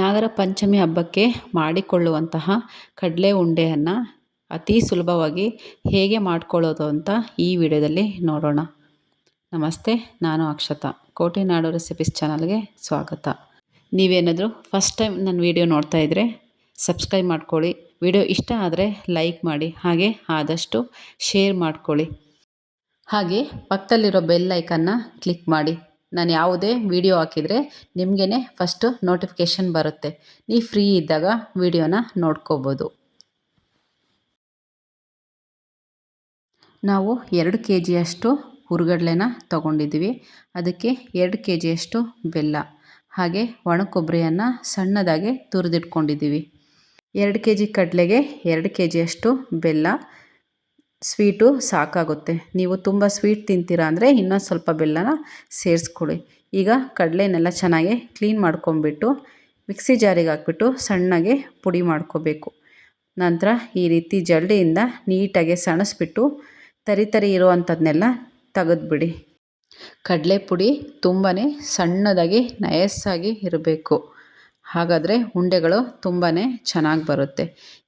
ನಾಗರ ಪಂಚಮಿ ಹಬ್ಬಕ್ಕೆ ಮಾಡಿಕೊಳ್ಳುವಂತಹ ಕಡಲೆ ಉಂಡೆಯನ್ನು ಅತಿ ಸುಲಭವಾಗಿ ಹೇಗೆ ಮಾಡಿಕೊಳ್ಳೋದು ಅಂತ ಈ ವಿಡಿಯೋದಲ್ಲಿ ನೋಡೋಣ. ನಮಸ್ತೆ, ನಾನು ಅಕ್ಷತಾ. ಕೋಟೆನಾಡು ರೆಸಿಪೀಸ್ ಚಾನಲ್ಗೆ ಸ್ವಾಗತ. ನೀವೇನಾದರೂ ಫಸ್ಟ್ ಟೈಮ್ ನನ್ನ ವಿಡಿಯೋ ನೋಡ್ತಾ ಇದ್ದರೆ ಸಬ್ಸ್ಕ್ರೈಬ್ ಮಾಡ್ಕೊಳ್ಳಿ. ವಿಡಿಯೋ ಇಷ್ಟ ಆದರೆ ಲೈಕ್ ಮಾಡಿ, ಹಾಗೆ ಆದಷ್ಟು ಶೇರ್ ಮಾಡ್ಕೊಳ್ಳಿ. ಹಾಗೆ ಪಕ್ಕದಲ್ಲಿರೋ ಬೆಲ್ ಐಕನ್ನ ಕ್ಲಿಕ್ ಮಾಡಿ. ನಾನು ಯಾವುದೇ ವಿಡಿಯೋ ಹಾಕಿದರೆ ನಿಮಗೇ ಫಸ್ಟು ನೋಟಿಫಿಕೇಷನ್ ಬರುತ್ತೆ. ನೀವು ಫ್ರೀ ಇದ್ದಾಗ ವಿಡಿಯೋನ ನೋಡ್ಕೋಬೋದು. ನಾವು ಎರಡು ಕೆ ಜಿಯಷ್ಟು ಹುರ್ಗಡ್ಲೆನ ತಗೊಂಡಿದ್ದೀವಿ. ಅದಕ್ಕೆ ಎರಡು ಕೆ ಜಿಯಷ್ಟು ಬೆಲ್ಲ, ಹಾಗೆ ಒಣ ಕೊಬ್ಬರಿಯನ್ನು ಸಣ್ಣದಾಗಿ ತುರಿದಿಟ್ಕೊಂಡಿದ್ದೀವಿ. ಎರಡು ಕೆ ಜಿ ಕಡಲೆಗೆ ಎರಡು ಕೆ ಜಿಯಷ್ಟು ಬೆಲ್ಲ ಸ್ವೀಟು ಸಾಕಾಗುತ್ತೆ. ನೀವು ತುಂಬ ಸ್ವೀಟ್ ತಿಂತೀರಾ ಅಂದರೆ ಇನ್ನೊಂದು ಸ್ವಲ್ಪ ಬೆಲ್ಲನ ಸೇರಿಸ್ಕೊಳ್ಳಿ ಈಗ ಕಡಲೆನೆಲ್ಲ ಚೆನ್ನಾಗಿ ಕ್ಲೀನ್ ಮಾಡ್ಕೊಂಬಿಟ್ಟು ಮಿಕ್ಸಿ ಜಾರಿಗೆ ಹಾಕ್ಬಿಟ್ಟು ಸಣ್ಣಗೆ ಪುಡಿ ಮಾಡ್ಕೋಬೇಕು. ನಂತರ ಈ ರೀತಿ ಜಲ್ಡಿಯಿಂದ ನೀಟಾಗಿ ಸಣಸ್ಬಿಟ್ಟು ತರಿ ತರಿ ಇರುವಂಥದ್ದನ್ನೆಲ್ಲ ತೆಗೆದ್ಬಿಡಿ. ಕಡಲೆ ಪುಡಿ ತುಂಬಾ ಸಣ್ಣದಾಗಿ ನಯಸ್ಸಾಗಿ ಇರಬೇಕು. ಹಾಗಾದರೆ ಉಂಡೆಗಳು ತುಂಬಾ ಚೆನ್ನಾಗಿ ಬರುತ್ತೆ.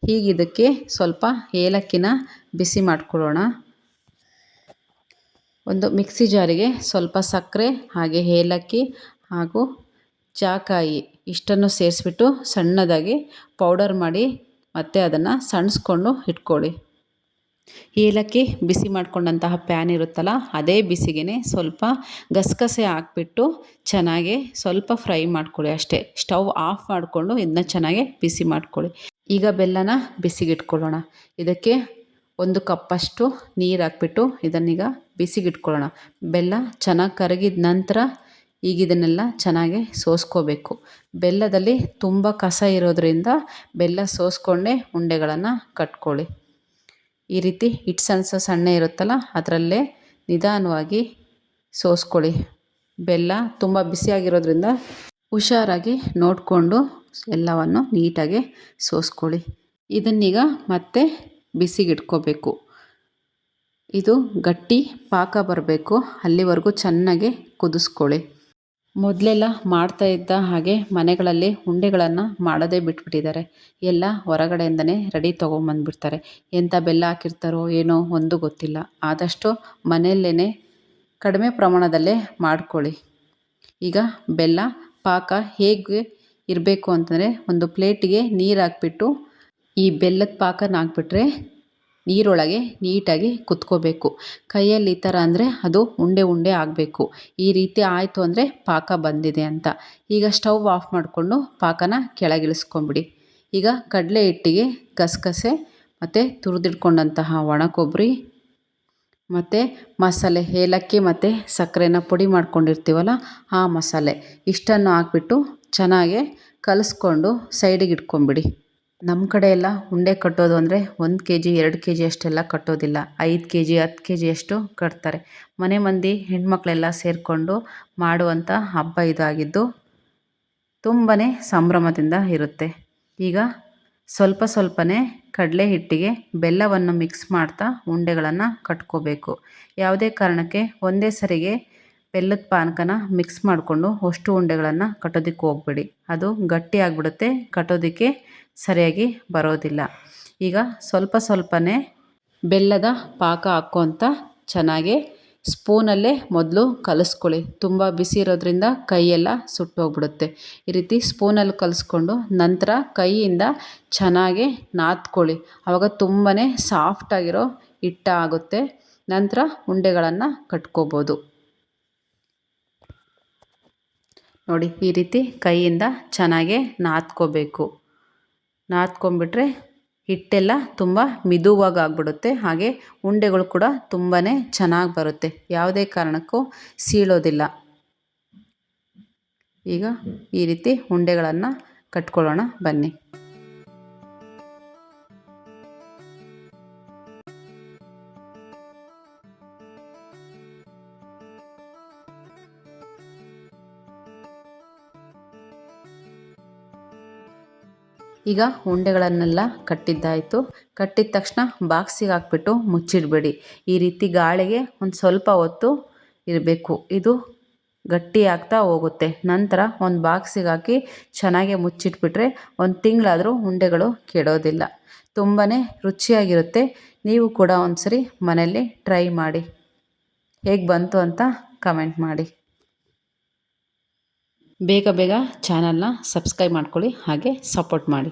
ಹೀಗೆ ಇದಕ್ಕೆ ಸ್ವಲ್ಪ ಏಲಕ್ಕಿನ ಬಿಸಿ ಮಾಡಿಕೊಳ್ಳೋಣ. ಒಂದು ಮಿಕ್ಸಿ ಜಾರಿಗೆ ಸ್ವಲ್ಪ ಸಕ್ಕರೆ, ಹಾಗೆ ಏಲಕ್ಕಿ ಹಾಗೂ ಚಾಕಾಯಿ ಇಷ್ಟನ್ನು ಸೇರಿಸ್ಬಿಟ್ಟು ಸಣ್ಣದಾಗಿ ಪೌಡರ್ ಮಾಡಿ ಮತ್ತೆ ಅದನ್ನು ಸಣ್ಸ್ಕೊಂಡು ಇಟ್ಕೊಳ್ಳಿ. ಏಲಕ್ಕಿ ಬಿಸಿ ಮಾಡ್ಕೊಂಡಂತಹ ಪ್ಯಾನ್ ಇರುತ್ತಲ್ಲ, ಅದೇ ಬಿಸಿಗೆ ಸ್ವಲ್ಪ ಗಸಗಸೆ ಹಾಕ್ಬಿಟ್ಟು ಚೆನ್ನಾಗಿ ಸ್ವಲ್ಪ ಫ್ರೈ ಮಾಡ್ಕೊಳ್ಳಿ ಅಷ್ಟೇ. ಸ್ಟವ್ ಆಫ್ ಮಾಡಿಕೊಂಡು ಇದನ್ನ ಚೆನ್ನಾಗಿ ಬಿಸಿ ಮಾಡ್ಕೊಳ್ಳಿ. ಈಗ ಬೆಲ್ಲನ ಬಿಸಿಗಿಟ್ಕೊಳ್ಳೋಣ. ಇದಕ್ಕೆ ಒಂದು ಕಪ್ಪಷ್ಟು ನೀರು ಹಾಕ್ಬಿಟ್ಟು ಇದನ್ನೀಗ ಬಿಸಿಗಿಟ್ಕೊಳ್ಳೋಣ. ಬೆಲ್ಲ ಚೆನ್ನಾಗಿ ಕರಗಿದ ನಂತರ ಈಗ ಇದನ್ನೆಲ್ಲ ಚೆನ್ನಾಗಿ ಸೋಸ್ಕೋಬೇಕು. ಬೆಲ್ಲದಲ್ಲಿ ತುಂಬ ಕಸ ಇರೋದರಿಂದ ಬೆಲ್ಲ ಸೋಸ್ಕೊಂಡೇ ಉಂಡೆಗಳನ್ನು ಕಟ್ಕೊಳ್ಳಿ. ಈ ರೀತಿ ಹಿಟ್ಟು ಸಣ್ಣ ಸಣ್ಣ ಇರುತ್ತಲ್ಲ, ಅದರಲ್ಲೇ ನಿಧಾನವಾಗಿ ಸೋಸ್ಕೊಳ್ಳಿ. ಬೆಲ್ಲ ತುಂಬ ಬಿಸಿಯಾಗಿರೋದ್ರಿಂದ ಹುಷಾರಾಗಿ ನೋಡಿಕೊಂಡು ಎಲ್ಲವನ್ನು ನೀಟಾಗಿ ಸೋಸ್ಕೊಳ್ಳಿ. ಇದನ್ನೀಗ ಮತ್ತೆ ಬಿಸಿಗಿಟ್ಕೋಬೇಕು. ಇದು ಗಟ್ಟಿ ಪಾಕ ಬರಬೇಕು. ಅಲ್ಲಿವರೆಗೂ ಚೆನ್ನಾಗಿ ಕುದಿಸ್ಕೊಳ್ಳಿ. ಮೊದಲೆಲ್ಲ ಮಾಡ್ತಾ ಇದ್ದ ಹಾಗೆ ಮನೆಗಳಲ್ಲಿ ಉಂಡೆಗಳನ್ನು ಮಾಡೋದೇ ಬಿಟ್ಬಿಟ್ಟಿದ್ದಾರೆ. ಎಲ್ಲ ಹೊರಗಡೆಯಿಂದನೇ ರೆಡಿ ತೊಗೊಂಬಂದ್ಬಿಡ್ತಾರೆ. ಎಂಥ ಬೆಲ್ಲ ಹಾಕಿರ್ತಾರೋ ಏನೋ ಒಂದು ಗೊತ್ತಿಲ್ಲ. ಆದಷ್ಟು ಮನೆಯಲ್ಲೇ ಕಡಿಮೆ ಪ್ರಮಾಣದಲ್ಲೇ ಮಾಡ್ಕೊಳ್ಳಿ. ಈಗ ಬೆಲ್ಲ, ಪಾಕ ಹೇಗೆ ಇರಬೇಕು ಅಂತಂದರೆ ಒಂದು ಪ್ಲೇಟಿಗೆ ನೀರು ಹಾಕ್ಬಿಟ್ಟು ಈ ಬೆಲ್ಲದ ಪಾಕನ ಹಾಕ್ಬಿಟ್ರೆ ನೀರೊಳಗೆ ನೀಟಾಗಿ ಕುತ್ಕೋಬೇಕು. ಕೈಯಲ್ಲಿ ಈ ಥರ ಅಂದರೆ ಅದು ಉಂಡೆ ಉಂಡೆ ಆಗಬೇಕು. ಈ ರೀತಿ ಆಯಿತು ಅಂದರೆ ಪಾಕ ಬಂದಿದೆ ಅಂತ. ಈಗ ಸ್ಟವ್ ಆಫ್ ಮಾಡಿಕೊಂಡು ಪಾಕನ ಕೆಳಗಿಳಿಸ್ಕೊಂಬಿಡಿ. ಈಗ ಕಡಲೆ ಹಿಟ್ಟಿಗೆ ಗಸಗಸೆ ಮತ್ತು ತುರಿದಿಟ್ಕೊಂಡಂತಹ ಒಣ ಕೊಬ್ಬರಿ ಮತ್ತು ಮಸಾಲೆ, ಏಲಕ್ಕಿ ಮತ್ತು ಸಕ್ಕರೆನ ಪುಡಿ ಮಾಡ್ಕೊಂಡಿರ್ತೀವಲ್ಲ ಆ ಮಸಾಲೆ ಇಷ್ಟನ್ನು ಹಾಕ್ಬಿಟ್ಟು ಚೆನ್ನಾಗೆ ಕಲಸ್ಕೊಂಡು ಸೈಡಿಗೆ ಇಟ್ಕೊಂಬಿಡಿ. ನಮ್ಮ ಕಡೆ ಎಲ್ಲ ಉಂಡೆ ಕಟ್ಟೋದು ಅಂದರೆ ಒಂದು ಕೆ ಜಿ ಎರಡು ಕೆ ಜಿ ಅಷ್ಟೆಲ್ಲ ಕಟ್ಟೋದಿಲ್ಲ. ಐದು ಕೆ ಜಿ ಹತ್ತು ಕೆ ಜಿಯಷ್ಟು ಕಟ್ತಾರೆ. ಮನೆ ಮಂದಿ, ಹೆಣ್ಮಕ್ಳೆಲ್ಲ ಸೇರಿಕೊಂಡು ಮಾಡುವಂಥ ಹಬ್ಬ ಇದಾಗಿದ್ದು ತುಂಬಾ ಸಂಭ್ರಮದಿಂದ ಇರುತ್ತೆ. ಈಗ ಸ್ವಲ್ಪ ಸ್ವಲ್ಪನೇ ಕಡಲೆ ಹಿಟ್ಟಿಗೆ ಬೆಲ್ಲವನ್ನು ಮಿಕ್ಸ್ ಮಾಡ್ತಾ ಉಂಡೆಗಳನ್ನು ಕಟ್ಕೋಬೇಕು. ಯಾವುದೇ ಕಾರಣಕ್ಕೆ ಒಂದೇ ಸರಿಗೆ ಬೆಲ್ಲದ ಪಾನಕನ ಮಿಕ್ಸ್ ಮಾಡಿಕೊಂಡು ಅಷ್ಟು ಉಂಡೆಗಳನ್ನು ಕಟ್ಟೋದಕ್ಕೆ ಹೋಗ್ಬೇಡಿ. ಅದು ಗಟ್ಟಿ ಆಗಿಬಿಡುತ್ತೆ, ಕಟ್ಟೋದಕ್ಕೆ ಸರಿಯಾಗಿ ಬರೋದಿಲ್ಲ. ಈಗ ಸ್ವಲ್ಪ ಸ್ವಲ್ಪನೇ ಬೆಲ್ಲದ ಪಾಕ ಹಾಕ್ಕೊತ ಚೆನ್ನಾಗಿ ಸ್ಪೂನಲ್ಲೇ ಮೊದಲು ಕಲಿಸ್ಕೊಳ್ಳಿ. ತುಂಬ ಬಿಸಿ ಇರೋದ್ರಿಂದ ಕೈಯೆಲ್ಲ ಸುಟ್ಟೋಗ್ಬಿಡುತ್ತೆ ಈ ರೀತಿ ಸ್ಪೂನಲ್ಲಿ ಕಲಿಸ್ಕೊಂಡು ನಂತರ ಕೈಯಿಂದ ಚೆನ್ನಾಗಿ ನಾದ್ಕೊಳ್ಳಿ. ಆವಾಗ ತುಂಬಾ ಸಾಫ್ಟಾಗಿರೋ ಹಿಟ್ಟ ಆಗುತ್ತೆ ನಂತರ ಉಂಡೆಗಳನ್ನು ಕಟ್ಕೋಬೋದು. ನೋಡಿ, ಈ ರೀತಿ ಕೈಯಿಂದ ಚೆನ್ನಾಗೆ ನಾದ್ಕೋಬೇಕು. ನಾದ್ಕೊಂಬಿಟ್ರೆ ಹಿಟ್ಟೆಲ್ಲ ತುಂಬ ಮಿದುವಾಗಿ ಆಗಿಬಿಡುತ್ತೆ ಹಾಗೆ ಉಂಡೆಗಳು ಕೂಡ ತುಂಬಾ ಚೆನ್ನಾಗಿ ಬರುತ್ತೆ. ಯಾವುದೇ ಕಾರಣಕ್ಕೂ ಸೀಳೋದಿಲ್ಲ. ಈಗ ಈ ರೀತಿ ಉಂಡೆಗಳನ್ನು ಕಟ್ಕೊಳ್ಳೋಣ. ಬನ್ನಿ. ಈಗ ಉಂಡೆಗಳನ್ನೆಲ್ಲ ಕಟ್ಟಿದ್ದಾಯಿತು. ಕಟ್ಟಿದ ತಕ್ಷಣ ಬಾಕ್ಸಿಗೆ ಹಾಕ್ಬಿಟ್ಟು ಮುಚ್ಚಿಡಬೇಡಿ. ಈ ರೀತಿ ಗಾಳಿಗೆ ಒಂದು ಸ್ವಲ್ಪ ಹೊತ್ತು ಇರಬೇಕು. ಇದು ಗಟ್ಟಿ ಆಗ್ತಾ ಹೋಗುತ್ತೆ. ನಂತರ ಒಂದು ಬಾಕ್ಸಿಗೆ ಹಾಕಿ ಚೆನ್ನಾಗಿ ಮುಚ್ಚಿಟ್ಬಿಟ್ರೆ ಒಂದು ತಿಂಗಳಾದರೂ ಉಂಡೆಗಳು ಕೆಡೋದಿಲ್ಲ. ತುಂಬಾ ರುಚಿಯಾಗಿರುತ್ತೆ. ನೀವು ಕೂಡ ಒಂದ್ಸರಿ ಮನೆಯಲ್ಲಿ ಟ್ರೈ ಮಾಡಿ. ಹೇಗೆ ಬಂತು ಅಂತ ಕಮೆಂಟ್ ಮಾಡಿ. ಬೇಗ ಬೇಗ ಚಾನಲ್ನ ಸಬ್ಸ್ಕ್ರೈಬ್ ಮಾಡ್ಕೊಳ್ಳಿ ಹಾಗೆ ಸಪೋರ್ಟ್ ಮಾಡಿ.